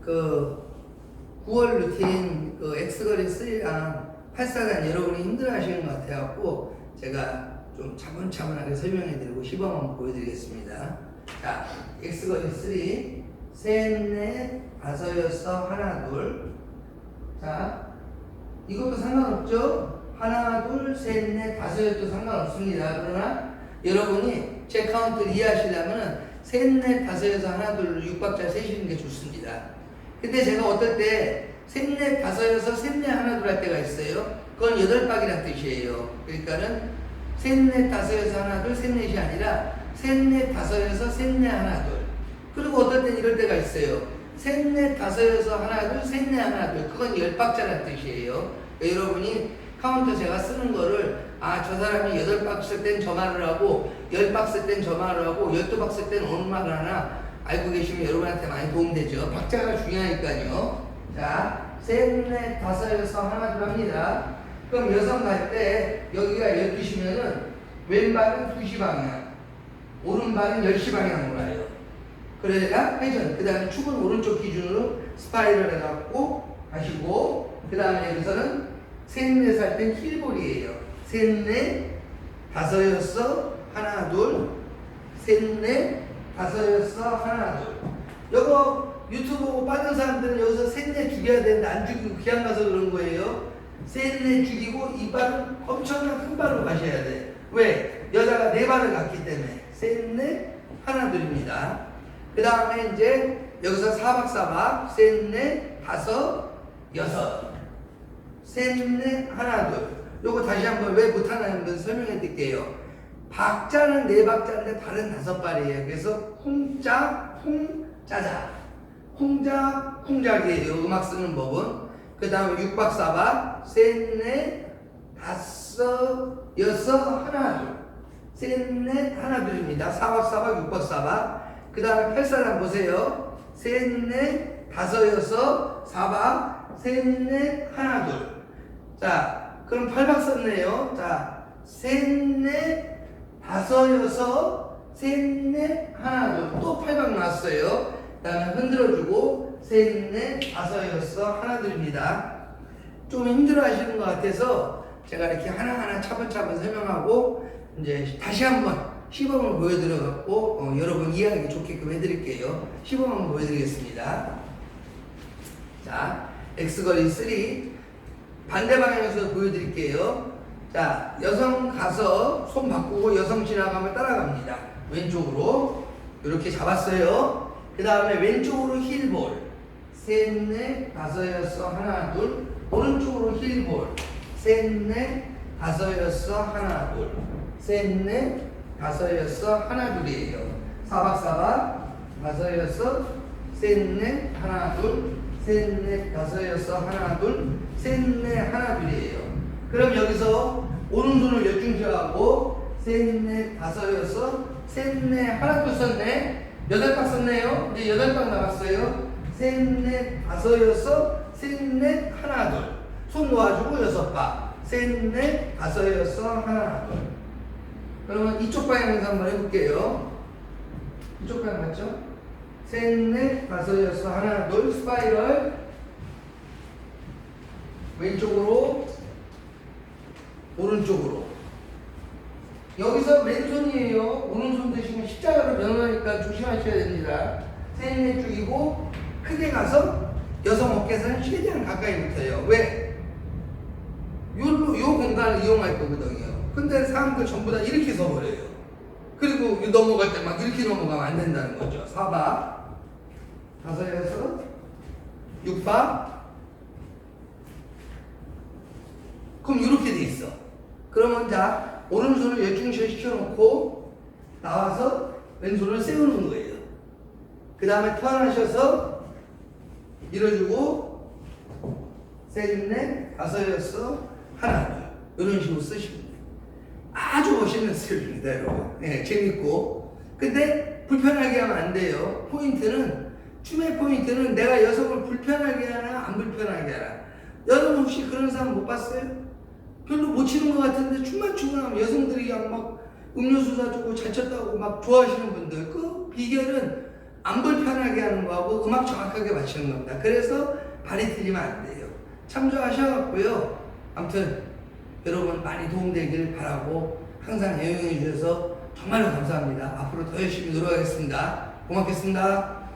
그 9월 루틴 그 엑스거리 3랑 8사단 여러분이 힘들어 하시는 것 같아갖고 제가 좀 차분차분하게 설명해 드리고 시범 한번 보여드리겠습니다. 자, 엑스거리 3, 셋, 넷, 다섯, 여섯, 하나, 둘. 자, 이것도 상관없죠? 하나, 둘, 셋, 넷, 다섯, 여섯도 상관없습니다. 그러나 여러분이 제 카운트를 이해하시려면 셋, 넷, 다섯, 여섯, 하나, 둘, 육박자 세시는 게 좋습니다. 근데 제가 어떨 때 셋, 넷, 다섯, 여섯, 셋, 넷, 하나, 둘 할 때가 있어요. 그건 여덟 박이란 뜻이에요. 그러니까는 셋, 넷, 다섯, 여섯, 하나, 둘, 셋, 넷이 아니라 셋, 넷, 다섯, 여섯, 셋, 넷, 하나, 둘. 그리고 어떨 땐 이럴 때가 있어요. 셋, 넷, 다섯, 여섯, 하나, 둘, 셋, 넷, 하나, 둘. 그건 열 박자란 뜻이에요. 여러분이 카운터 제가 쓰는 거를 아, 저 사람이 여덟 박 쓸 땐 저 말을 하고 열 박 쓸 땐 저 말을 하고 열두 박 쓸 땐 어느 말을 하나 알고 계시면 여러분한테 많이 도움되죠. 박자가 중요하니까요. 자, 셋, 넷, 다섯, 여섯, 하나, 둘 합니다. 그럼 여성 갈 때 여기가 12시면은 왼발은 2시 방향, 오른발은 10시 방향으로 가요. 그래야 회전. 그 다음에 축은 오른쪽 기준으로 스파이럴 해갖고 가시고, 그 다음에 여기서는 셋넷 할땐 힐볼이에요. 셋 넷, 다섯, 여섯, 하나, 둘, 셋 넷, 다섯, 여섯, 하나, 둘. 요거 유튜브 빠진 사람들은 여기서 셋 넷 죽여야 되는데 안 죽이고 그냥 가서 그런 거예요. 셋 넷 죽이고 이 발은 엄청난 큰 발로 가셔야 돼. 왜? 여자가 네 발을 갔기 때문에. 셋 넷, 하나, 둘입니다. 그 다음에 이제 여기서 사박사박, 셋 넷, 다섯, 여섯. 셋 넷, 하나, 둘. 요거 다시 한번 왜 못하나는 걸 설명해 드릴게요. 박자는 네 박자인데 발은 다섯 발이에요. 그래서 쿵짝, 쿵짜자. 쿵작, 쿵작이에요. 음악 쓰는 법은. 그 다음에 육박사박, 셋넷, 다섯, 여섯, 하나, 둘. 셋넷, 하나, 둘입니다. 사박사박, 육박사박. 그 다음에 팔사단 보세요. 셋넷, 다섯, 여섯, 사박, 셋넷, 하나, 둘. 자, 그럼 팔박 썼네요. 자, 셋넷, 다섯, 여섯, 셋넷, 하나, 둘. 또 팔박 나왔어요. 그 다음에 흔들어주고, 셋넷, 다섯, 여섯, 하나, 둘입니다. 좀 힘들어 하시는 것 같아서 제가 이렇게 하나하나 차분차분 설명하고, 이제 다시 한번 시범을 보여드려갖고, 어, 여러분 이해하기 좋게끔 해드릴게요. 시범 한번 보여드리겠습니다. 자, X거리 3. 반대 방향에서 보여드릴게요. 자, 여성 가서 손 바꾸고 여성 지나가면 따라갑니다. 왼쪽으로. 이렇게 잡았어요. 그 다음에 왼쪽으로 힐볼. 셋, 넷, 다섯, 여섯, 하나, 둘. 오른쪽으로 힐볼. 셋, 넷, 다섯, 여섯, 하나, 둘. 셋, 넷, 다섯, 여섯, 하나, 둘이에요. 사박사박, 다섯, 여섯, 셋, 넷, 하나, 둘. 셋, 넷, 다섯, 여섯, 하나, 둘. 셋, 넷, 하나, 둘이에요. 그럼 여기서 오른손을 열중시하고 셋, 넷, 다섯, 여섯, 셋, 넷, 하나, 둘 썼네. 여덟 박 썼네요. 이제 여덟 박 남았어요. 셋, 넷, 다섯, 여섯, 셋, 넷, 하나, 둘. 손 놓아주고 여섯 박. 셋, 넷, 다섯, 여섯, 하나, 둘. 그러면 이쪽 방향에서 한번 해볼게요. 이쪽 방향 맞죠? 셋, 넷, 다섯, 여섯, 하나, 둘. 스파이럴. 왼쪽으로, 오른쪽으로. 여기서 왼손이에요. 오른손 드시면 십자가로 변하니까 조심하셔야 됩니다. 셋넷 죽이고 크게 가서 여성 어깨에서는 최대한 가까이 붙어요. 왜? 요로, 요 공간을 이용할 거거든요. 근데 사람들 전부 다 이렇게 서버려요. 그리고 넘어갈 때 막 이렇게 넘어가면 안 된다는 거죠. 사박, 다섯, 여섯, 육박. 그럼 이렇게 돼 있어. 그러면 자, 오른손을 열중시에 시켜놓고 나와서 왼손을 세우는 거예요. 그 다음에 턴하셔서 밀어주고 셋, 넷, 다섯, 여섯, 하나, 둘 이런 식으로 쓰시면 돼요. 아주 멋있는 스킬입니다, 여러분. 네, 재밌고. 근데 불편하게 하면 안 돼요. 포인트는 춤의 포인트는 내가 여성을 불편하게 하나 안 불편하게 하나. 여러분 혹시 그런 사람 못 봤어요? 별로 못 치는 것 같은데 춤만 추고 나면 여성들이 막 음료수 사주고 잘 쳤다고 막 좋아하시는 분들 그 비결은 안 불편하게 하는 거하고 음악 정확하게 맞추는 겁니다. 그래서 발이 틀리면 안 돼요. 참조하셔갖고요. 아무튼 여러분 많이 도움되길 바라고 항상 애용해 주셔서 정말로 감사합니다. 앞으로 더 열심히 노력하겠습니다. 고맙겠습니다.